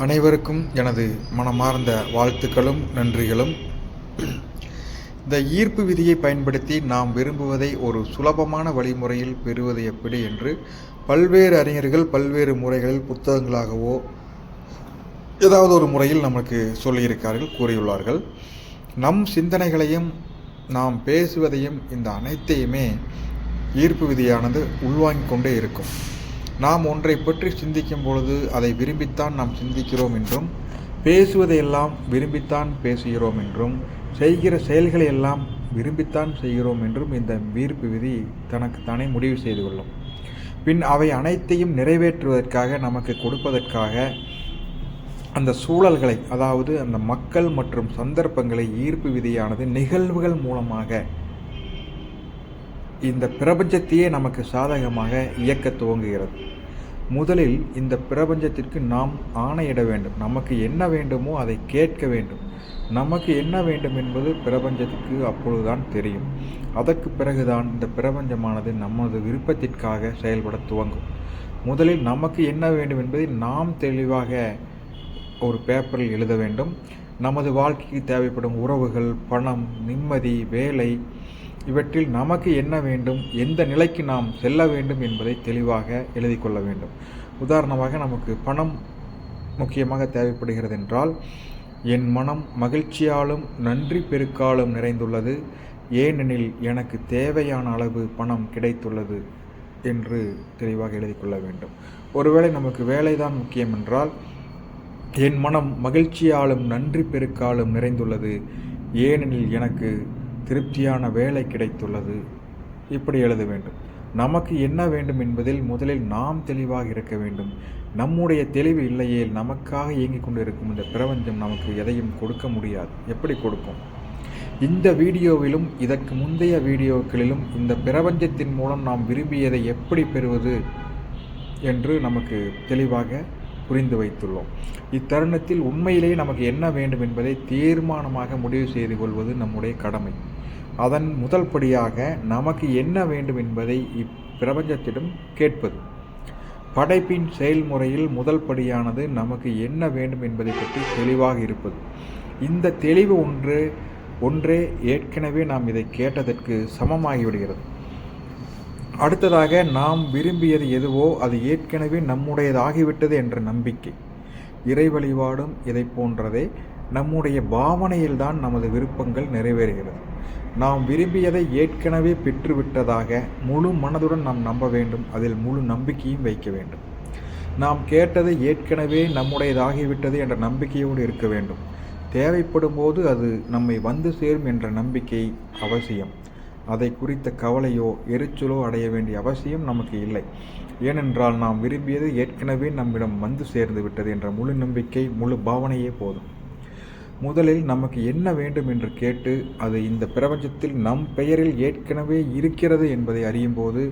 அனைவருக்கும் எனது மனமார்ந்த வாழ்த்துக்களும் நன்றிகளும். இந்த ஈர்ப்பு விதியை பயன்படுத்தி நாம் விரும்புவதை ஒரு சுலபமான வழிமுறையில் பெறுவது எப்படி என்று பல்வேறு அறிஞர்கள் பல்வேறு முறைகளில் புத்தகங்களாகவோ ஏதாவது ஒரு முறையில் நமக்கு சொல்லியிருக்கார்கள் கூறியுள்ளார்கள். நம் சிந்தனைகளையும் நாம் பேசுவதையும் இந்த அனைத்தையுமே ஈர்ப்பு விதியானது உள்வாங்கிக் கொண்டே இருக்கும். நாம் ஒன்றை பற்றி சிந்திக்கும் பொழுது அதை விரும்பித்தான் நாம் சிந்திக்கிறோம் என்றும் பேசுவதையெல்லாம் விரும்பித்தான் பேசுகிறோம் என்றும் செய்கிற செயல்களை எல்லாம் விரும்பித்தான் செய்கிறோம் என்றும் இந்த வீர்ப்பு விதி தனக்கு தானே முடிவு செய்து கொள்ளும். பின் அவை அனைத்தையும் நிறைவேற்றுவதற்காக நமக்கு கொடுப்பதற்காக அந்த சூழல்களை அதாவது அந்த மக்கள் மற்றும் சந்தர்ப்பங்களை ஈர்ப்பு விதியானது நிகழ்வுகள் மூலமாக இந்த பிரபஞ்சத்தையே நமக்கு சாதகமாக இயக்க துவங்குகிறது. முதலில் இந்த பிரபஞ்சத்திற்கு நாம் ஆணையிட வேண்டும். நமக்கு என்ன வேண்டுமோ அதை கேட்க வேண்டும். நமக்கு என்ன வேண்டும் என்பது பிரபஞ்சத்துக்கு அப்பொழுதுதான் தெரியும். அதற்கு பிறகுதான் இந்த பிரபஞ்சமானது நமது விருப்பத்திற்காக செயல்பட துவங்கும். முதலில் நமக்கு என்ன வேண்டும் என்பதை நாம் தெளிவாக ஒரு பேப்பரில் எழுத வேண்டும். நமது வாழ்க்கைக்கு தேவைப்படும் உறவுகள் பணம் நிம்மதி வேலை இவற்றில் நமக்கு என்ன வேண்டும் எந்த நிலைக்கு நாம் செல்ல வேண்டும் என்பதை தெளிவாக எழுதி கொள்ள வேண்டும். உதாரணமாக நமக்கு பணம் முக்கியமாக தேவைப்படுகிறது என்றால் என் மனம் மகிழ்ச்சியாலும் நன்றி பெருக்காலும் நிறைந்துள்ளது ஏனெனில் எனக்கு தேவையான அளவு பணம் கிடைத்துள்ளது என்று தெளிவாக எழுதி கொள்ள வேண்டும். ஒருவேளை நமக்கு வேலைதான் முக்கியம் என்றால் என் மனம் மகிழ்ச்சியாலும் நன்றி பெருக்காலும் நிறைந்துள்ளது ஏனெனில் எனக்கு திருப்தியான வேலை கிடைத்துள்ளது. இப்படி எழுத வேண்டும். நமக்கு என்ன வேண்டும் என்பதில் முதலில் நாம் தெளிவாக இருக்க வேண்டும். நம்முடைய தெளிவு இல்லையே நமக்காக இயங்கிக் கொண்டிருக்கும் இந்த பிரபஞ்சம் நமக்கு எதையும் கொடுக்க முடியாது. எப்படி கொடுக்கும்? இந்த வீடியோவிலும் இதற்கு முந்தைய வீடியோக்களிலும் இந்த பிரபஞ்சத்தின் மூலம் நாம் விரும்பியதை எப்படி பெறுவது என்று நமக்கு தெளிவாக புரிந்து வைத்துள்ளோம். இத்தருணத்தில் உண்மையிலேயே நமக்கு என்ன வேண்டும் என்பதை தீர்மானமாக முடிவு செய்து கொள்வது நம்முடைய கடமை. அதன் முதல் படியாக நமக்கு என்ன வேண்டும் என்பதை இப்பிரபஞ்சத்திடம் கேட்பது. படைப்பின் செயல்முறையில் முதல் படியானது நமக்கு என்ன வேண்டும் என்பதை பற்றி தெளிவாக இருப்பது. இந்த தெளிவு ஒன்று ஒன்றே ஏற்கனவே நாம் இதை கேட்டதற்கு சமமாகிவிடுகிறது. அடுத்ததாக நாம் விரும்பியது எதுவோ அது ஏற்கனவே நம்முடையதாகிவிட்டது என்ற நம்பிக்கை. இறை வழிபாடும் இதை போன்றதே நம்முடைய பாவனையில்தான் நமது விருப்பங்கள் நிறைவேறுகிறது. நாம் விரும்பியதை ஏற்கனவே பெற்றுவிட்டதாக முழு மனதுடன் நாம் நம்ப வேண்டும். அதில் முழு நம்பிக்கையும் வைக்க வேண்டும். நாம் கேட்டது ஏற்கனவே நம்முடையதாகிவிட்டது என்ற நம்பிக்கையோடு இருக்க வேண்டும். தேவைப்படும் போது அது நம்மை வந்து சேரும் என்ற நம்பிக்கை அவசியம். அதை குறித்த கவலையோ எரிச்சலோ அடைய வேண்டிய அவசியம் நமக்கு இல்லை. ஏனென்றால் நாம் விரும்பியது ஏற்கனவே நம்மிடம் வந்து சேர்ந்து விட்டது என்ற முழு நம்பிக்கை முழு பாவனையே போதும். முதலில் நமக்கு என்ன வேண்டும் என்று கேட்டு அது இந்த பிரபஞ்சத்தில் நம் பெயரில் ஏற்கனவே இருக்கிறது என்பதை அறியும்போது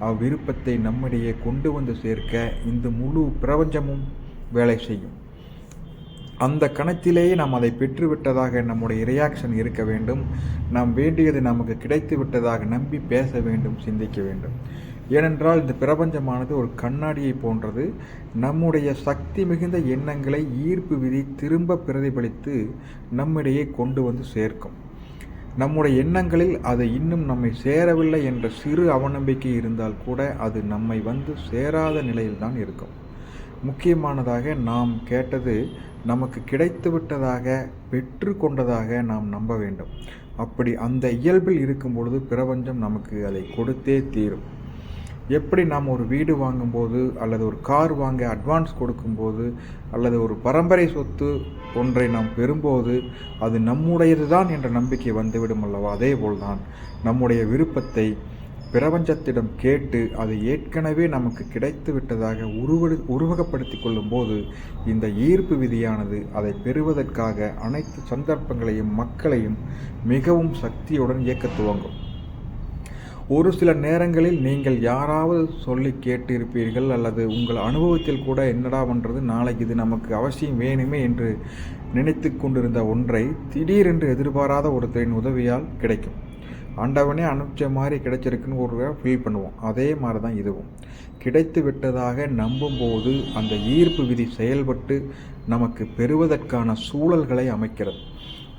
அவ்விருப்பத்தை நம்மிடையே கொண்டு வந்து சேர்க்க இந்த முழு பிரபஞ்சமும் வேலை செய்யும். அந்த கணத்திலேயே நாம் அதை பெற்றுவிட்டதாக நம்முடைய ரியாக்ஷன் இருக்க வேண்டும். நாம் வேண்டியது நமக்கு கிடைத்து விட்டதாக நம்பி பேச வேண்டும் சிந்திக்க வேண்டும். ஏனென்றால் இந்த பிரபஞ்சமானது ஒரு கண்ணாடியை போன்றது. நம்முடைய சக்தி மிகுந்த எண்ணங்களை ஈர்ப்பு விதி திரும்ப பிரதிபலித்து நம்மிடையே கொண்டு வந்து சேர்க்கும். நம்முடைய எண்ணங்களில் அது இன்னும் நம்மை சேரவில்லை என்ற சிறு அவநம்பிக்கை இருந்தால் கூட அது நம்மை வந்து சேராத நிலையில்தான் இருக்கும். முக்கியமானதாக நாம் கேட்டது நமக்கு கிடைத்து விட்டதாக பெற்று கொண்டதாக நாம் நம்ப வேண்டும். அப்படி அந்த இயல்பில் இருக்கும் பொழுது பிரபஞ்சம் நமக்கு அதை கொடுத்தே தீரும். எப்படி நாம் ஒரு வீடு வாங்கும்போது அல்லது ஒரு கார் வாங்க அட்வான்ஸ் கொடுக்கும்போது அல்லது ஒரு பரம்பரை சொத்து ஒன்றை நாம் பெறும்போது அது நம்முடையது தான் என்ற நம்பிக்கை வந்துவிடும் அல்லவா? அதே போல்தான் நம்முடைய விருப்பத்தை பிரபஞ்சத்திடம் கேட்டு அது ஏற்கனவே நமக்கு கிடைத்து விட்டதாக உருவடு உருவகப்படுத்தி கொள்ளும்போது இந்த ஈர்ப்பு விதியானது அதை பெறுவதற்காக அனைத்து சந்தர்ப்பங்களையும் மக்களையும் மிகவும் சக்தியுடன் இயக்க துவங்கும். ஒரு சில நேரங்களில் நீங்கள் யாராவது சொல்லி கேட்டிருப்பீர்கள் அல்லது உங்கள் அனுபவத்தில் கூட என்னடா பண்ணுறது நாளைக்கு இது நமக்கு அவசியம் வேணுமே என்று நினைத்து கொண்டிருந்த ஒன்றை திடீரென்று எதிர்பாராத ஒருத்தரின் உதவியால் கிடைக்கும். ஆண்டவனே அனுப்பிச்ச மாதிரி கிடைச்சிருக்குன்னு ஒரு ஃபீல் பண்ணுவோம். அதே மாதிரி தான் இதுவும். கிடைத்து விட்டதாக நம்பும்போது அந்த ஈர்ப்பு விதி செயல்பட்டு நமக்கு பெறுவதற்கான சூழல்களை அமைக்கிறது.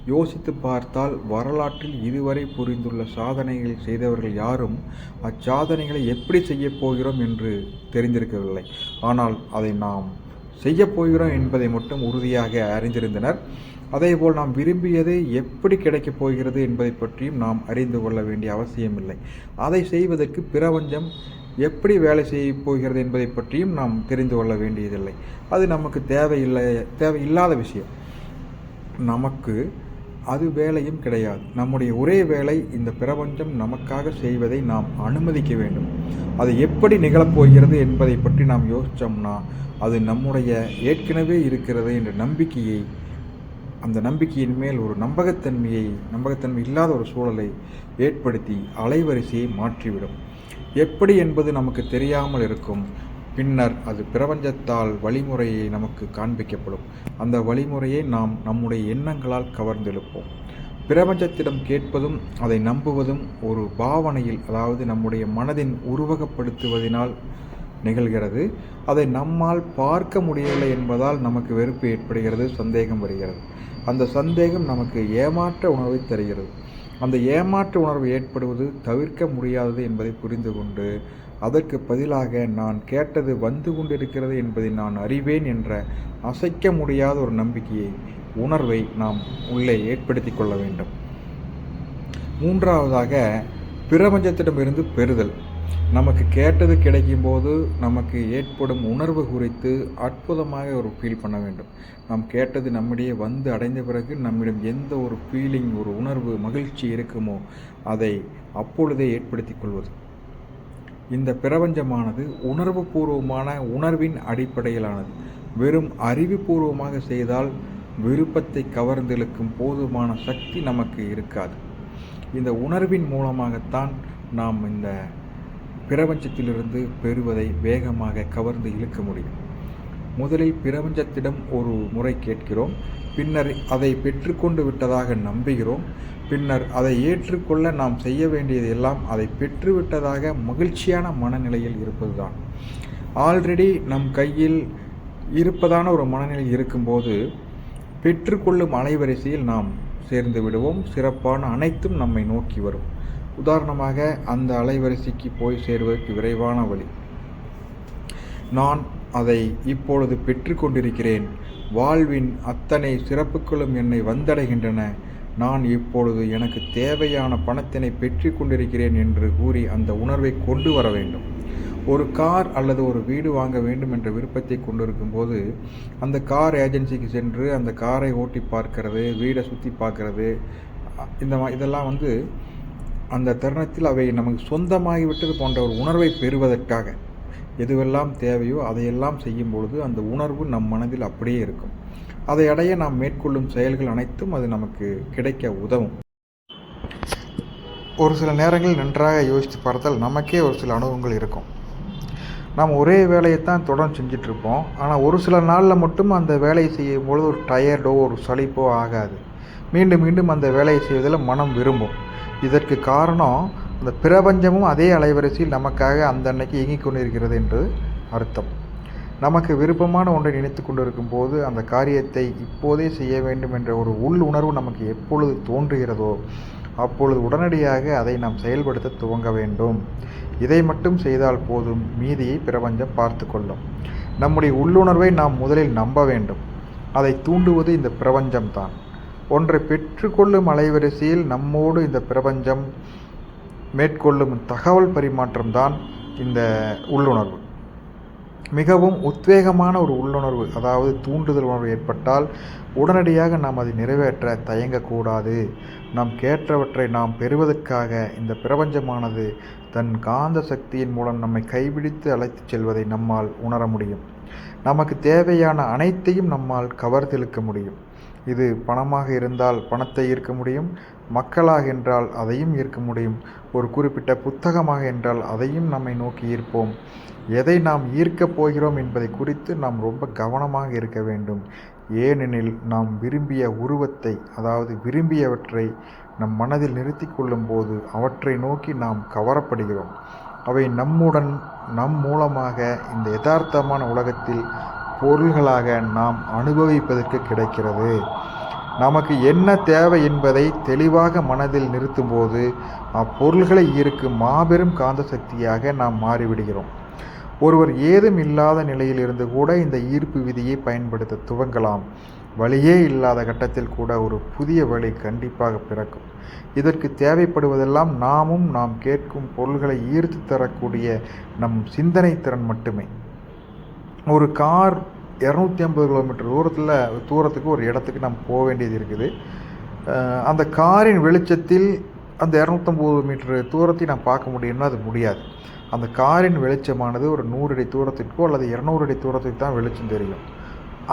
யோசித்து பார்த்தால் வரலாற்றில் இதுவரை புரிந்துள்ள சாதனைகள் செய்தவர்கள் யாரும் அச்சாதனைகளை எப்படி செய்யப் போகிறோம் என்று தெரிந்திருக்கவில்லை. ஆனால் அதை நாம் செய்யப் போகிறோம் என்பதை மட்டும் உறுதியாக அறிந்திருந்தனர். அதேபோல் நாம் விரும்பியது எப்படி கிடைக்கப் போகிறது என்பதை பற்றியும் நாம் அறிந்து கொள்ள வேண்டிய அவசியமில்லை. அதை செய்வதற்கு பிரபஞ்சம் எப்படி வேலை செய்ய போகிறது என்பதை பற்றியும் நாம் தெரிந்து கொள்ள வேண்டியதில்லை. அது நமக்கு தேவையில்லை தேவையில்லாத விஷயம். நமக்கு அது வேலையும் கிடையாது. நம்முடைய ஒரே வேலை இந்த பிரபஞ்சம் நமக்காக செய்வதை நாம் அனுமதிக்க வேண்டும். அது எப்படி நிகழப்போகிறது என்பதை பற்றி நாம் யோசித்தோம்னா அது நம்முடைய ஏற்கனவே இருக்கிறது என்ற நம்பிக்கையை அந்த நம்பிக்கையின் மேல் ஒரு நம்பகத்தன்மையை நம்பகத்தன்மை இல்லாத ஒரு சூழலை ஏற்படுத்தி அலைவரிசையை மாற்றிவிடும். எப்படி என்பது நமக்கு தெரியாமல் இருக்கும். பின்னர் அது பிரபஞ்சத்தால் வழிமுறையை நமக்கு காண்பிக்கப்படும். அந்த வழிமுறையை நாம் நம்முடைய எண்ணங்களால் கவர்ந்தெழுப்போம். பிரபஞ்சத்திடம் கேட்பதும் அதை நம்புவதும் ஒரு பாவனையில் அதாவது நம்முடைய மனதின் உருவகப்படுத்துவதனால் நிகழ்கிறது. அதை நம்மால் பார்க்க முடியவில்லை என்பதால் நமக்கு வெறுப்பு ஏற்படுகிறது சந்தேகம் வருகிறது. அந்த சந்தேகம் நமக்கு ஏமாற்ற உணர்வை தருகிறது. அந்த ஏமாற்ற உணர்வு ஏற்படுவது தவிர்க்க முடியாதது என்பதை புரிந்து கொண்டு அதற்கு பதிலாக நான் கேட்டது வந்து கொண்டிருக்கிறது என்பதை நான் அறிவேன் என்ற அசைக்க முடியாத ஒரு நம்பிக்கையை உணர்வை நாம் உள்ளே ஏற்படுத்தி கொள்ள வேண்டும். மூன்றாவதாக பிரபஞ்சத்திடமிருந்து பெறுதல். நமக்கு கேட்டது கிடைக்கும்போது நமக்கு ஏற்படும் உணர்வு குறித்து அற்புதமாக ஒரு ஃபீல் பண்ண வேண்டும். நாம் கேட்டது நம்மிடையே வந்து அடைந்த பிறகு நம்மிடம் எந்த ஒரு ஃபீலிங் ஒரு உணர்வு மகிழ்ச்சி இருக்குமோ அதை அப்பொழுதே ஏற்படுத்தி கொள்வது. இந்த பிரபஞ்சமானது உணர்வு பூர்வமான உணர்வின் அடிப்படையிலானது. வெறும் அறிவுபூர்வமாக செய்தால் விருப்பத்தை கவர்ந்தெழுக்கும் போதுமான சக்தி நமக்கு இருக்காது. இந்த உணர்வின் மூலமாகத்தான் நாம் இந்த பிரபஞ்சத்திலிருந்து பெறுவதை வேகமாக கவர்ந்து இழுக்க முடியும். முதலில் பிரபஞ்சத்திடம் ஒரு முறை கேட்கிறோம். பின்னர் அதை பெற்றுக்கொண்டு விட்டதாக நம்புகிறோம். பின்னர் அதை ஏற்றுக்கொள்ள நாம் செய்ய வேண்டியது எல்லாம் அதை பெற்றுவிட்டதாக மகிழ்ச்சியான மனநிலையில் இருப்பதுதான். ஆல்ரெடி நம் கையில் இருப்பதான ஒரு மனநிலை இருக்கும்போது பெற்றுக்கொள்ளும் அலைவரிசையில் நாம் சேர்ந்து விடுவோம். சிறப்பான அனைத்தும் நம்மை நோக்கி வரும். உதாரணமாக அந்த அலைவரிசைக்கு போய் சேருவதற்கு விரைவான வழி. நான் அதை இப்பொழுது பெற்றுக்கொண்டிருக்கிறேன் வாழ்வின் அத்தனை சிறப்புகளும் என்னை வந்தடைகின்றன. நான் இப்பொழுது எனக்கு தேவையான பணத்தினை பெற்று கொண்டிருக்கிறேன் என்று கூறி அந்த உணர்வை கொண்டு வர வேண்டும். ஒரு கார் அல்லது ஒரு வீடு வாங்க வேண்டும் என்ற விருப்பத்தை கொண்டிருக்கும் போது அந்த கார் ஏஜென்சிக்கு சென்று அந்த காரை ஓட்டி பார்க்கறது வீடை சுற்றி பார்க்கறது இந்த இதெல்லாம் வந்து அந்த தருணத்தில் அவை நமக்கு சொந்தமாகிவிட்டது போன்ற ஒரு உணர்வை பெறுவதற்காக எதுவெல்லாம் தேவையோ அதையெல்லாம் செய்யும் பொழுது அந்த உணர்வு நம் மனதில் அப்படியே இருக்கும். அதை அடைய நாம் மேற்கொள்ளும் செயல்கள் அனைத்தும் அது நமக்கு கிடைக்க உதவும். ஒரு சில நேரங்களில் நன்றாக யோசித்து பார்த்தால் நமக்கே ஒரு சில அனுபவங்கள் இருக்கும். நாம் ஒரே வேலையை தான் தொடர்ந்து செஞ்சிட்ருப்போம் ஆனால் ஒரு சில நாளில் மட்டும் அந்த வேலையை செய்யும் பொழுது ஒரு டயர்டோ ஒரு சளிப்போ ஆகாது. மீண்டும் மீண்டும் அந்த வேலையை செய்வதில் மனம் விரும்பும். இதற்கு காரணம் அந்த பிரபஞ்சமும் அதே அலைவரிசையில் நமக்காக அந்த அன்னைக்கு இயங்கிக் கொண்டிருக்கிறது என்று அர்த்தம். நமக்கு விருப்பமான ஒன்றை நினைத்து கொண்டிருக்கும் போது அந்த காரியத்தை இப்போதே செய்ய வேண்டும் என்ற ஒரு உள் உணர்வு நமக்கு எப்பொழுது தோன்றுகிறதோ அப்பொழுது உடனடியாக அதை நாம் செயல்படுத்த துவங்க வேண்டும். இதை மட்டும் செய்தால் போதும் மீதியை பிரபஞ்சம் பார்த்து கொள்ளும். நம்முடைய உள்ளுணர்வை நாம் முதலில் நம்ப வேண்டும். அதை தூண்டுவது இந்த பிரபஞ்சம்தான். ஒன்றை பெற்றுக்கொள்ளும் அலைவரிசையில் நம்மோடு இந்த பிரபஞ்சம் மேற்கொள்ளும் தகவல் பரிமாற்றம்தான் இந்த உள்ளுணர்வு. மிகவும் உத்வேகமான ஒரு உள்ளுணர்வு அதாவது தூண்டுதல் உணர்வு ஏற்பட்டால் உடனடியாக நாம் அதை நிறைவேற்ற தயங்கக்கூடாது. நாம் கேட்டவற்றை நாம் பெறுவதற்காக இந்த பிரபஞ்சமானது தன் காந்த சக்தியின் மூலம் நம்மை கைபிடித்து அழைத்துச் செல்வதை நம்மால் உணர முடியும். நமக்கு தேவையான அனைத்தையும் நம்மால் கவர்ந்தெழுக்க முடியும். இது பணமாக இருந்தால் பணத்தை ஈர்க்க முடியும் மக்களாக என்றால் அதையும் ஈர்க்க முடியும். ஒரு குறிப்பிட்ட புத்தகமாக என்றால் அதையும் நம்மை நோக்கி ஈர்ப்போம். எதை நாம் ஈர்க்கப் போகிறோம் என்பதை குறித்து நாம் ரொம்ப கவனமாக இருக்க வேண்டும். ஏனெனில் நாம் விரும்பிய உருவத்தை அதாவது விரும்பியவற்றை நம் மனதில் நிறுத்தி கொள்ளும்போது அவற்றை நோக்கி நாம் கவரப்படுகிறோம். அவை நம்முடன் நம் மூலமாக இந்த யதார்த்தமான உலகத்தில் பொருள்களாக நாம் அனுபவிப்பதற்கு கிடைக்கிறது. நமக்கு என்ன தேவை என்பதை தெளிவாக மனதில் நிறுத்தும்போது அப்பொருள்களை ஈர்க்கும் மாபெரும் காந்த சக்தியாக நாம் மாறிவிடுகிறோம். ஒருவர் ஏதும் இல்லாத நிலையில் இருந்து கூட இந்த ஈர்ப்பு விதியை பயன்படுத்த துவங்கலாம். வழியே இல்லாத கட்டத்தில் கூட ஒரு புதிய வழி கண்டிப்பாக பிறக்கும். இதற்கு தேவைப்படுவதெல்லாம் நாமும் நாம் கேட்கும் பொருள்களை ஈர்த்து தரக்கூடிய நம் சிந்தனை திறன் மட்டுமே. ஒரு கார் இரநூத்தி ஐம்பது கிலோமீட்டர் தூரத்தில் தூரத்துக்கு ஒரு இடத்துக்கு நம்ம போக வேண்டியது இருக்குது. அந்த காரின் வெளிச்சத்தில் அந்த இரநூத்தம்பது மீட்டர் தூரத்தை நாம் பார்க்க முடியும்னா அது முடியாது. அந்த காரின் வெளிச்சமானது ஒரு நூறு அடி தூரத்திற்கோ அல்லது இரநூறு அடி தூரத்துக்கு தான் வெளிச்சம் தெரியும்.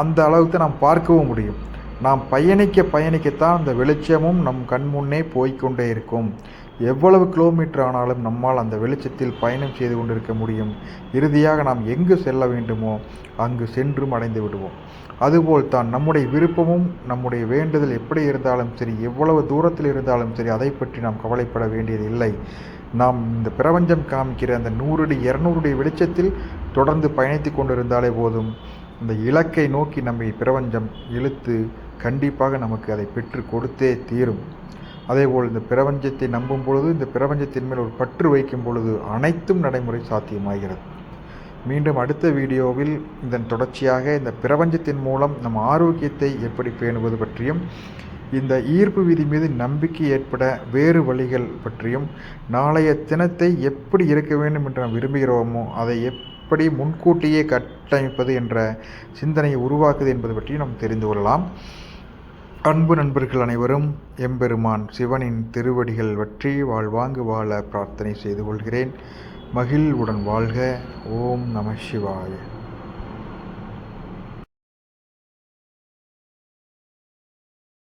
அந்த அளவுக்கு நாம் பார்க்கவும் முடியும். நாம் பயணிக்க பயணிக்கத்தான் அந்த வெளிச்சமும் நம் கண் முன்னே போய்க்கொண்டே இருக்கும். எவ்வளவு கிலோமீட்டர் ஆனாலும் நம்மால் அந்த வெளிச்சத்தில் பயணம் செய்து கொண்டிருக்க முடியும். இறுதியாக நாம் எங்கு செல்ல வேண்டுமோ அங்கு சென்றும் அடைந்து விடுவோம். அதுபோல் தான் நம்முடைய விருப்பமும் நம்முடைய வேண்டுதல் எப்படி இருந்தாலும் சரி எவ்வளவு தூரத்தில் இருந்தாலும் சரி அதை பற்றி நாம் கவலைப்பட வேண்டியது இல்லை. நாம் இந்த பிரபஞ்சம் காமிக்கிற அந்த நூறடி இரநூறுடைய வெளிச்சத்தில் தொடர்ந்து பயணித்து கொண்டிருந்தாலே போதும். இந்த இலக்கை நோக்கி நம்மை பிரபஞ்சம் இழுத்து கண்டிப்பாக நமக்கு அதை பெற்று கொடுத்தே தீரும். அதேபோல் இந்த பிரபஞ்சத்தை நம்பும் பொழுது இந்த பிரபஞ்சத்தின் மேல் ஒரு பற்று வைக்கும் பொழுது அனைத்தும் நடைமுறை சாத்தியமாகிறது. மீண்டும் அடுத்த வீடியோவில் இதன் தொடர்ச்சியாக இந்த பிரபஞ்சத்தின் மூலம் நம் ஆரோக்கியத்தை எப்படி பேணுவது பற்றியும் இந்த ஈர்ப்பு விதி மீது நம்பிக்கை ஏற்பட வேறு வழிகள் பற்றியும் நாளைய தினத்தை எப்படி இருக்க வேண்டும் என்று நாம் விரும்புகிறோமோ அதை எப்படி முன்கூட்டியே கட்டமைப்பது என்ற சிந்தனையை உருவாக்குது என்பது பற்றி நாம் தெரிந்து கொள்ளலாம். அன்பு நண்பர்கள் அனைவரும் எம்பெருமான் சிவனின் திருவடிகள் வற்றி வாழ்வாங்கு வாழ பிரார்த்தனை செய்து கொள்கிறேன். மகிழ்வுடன் வாழ்க. ஓம் நம சிவாய.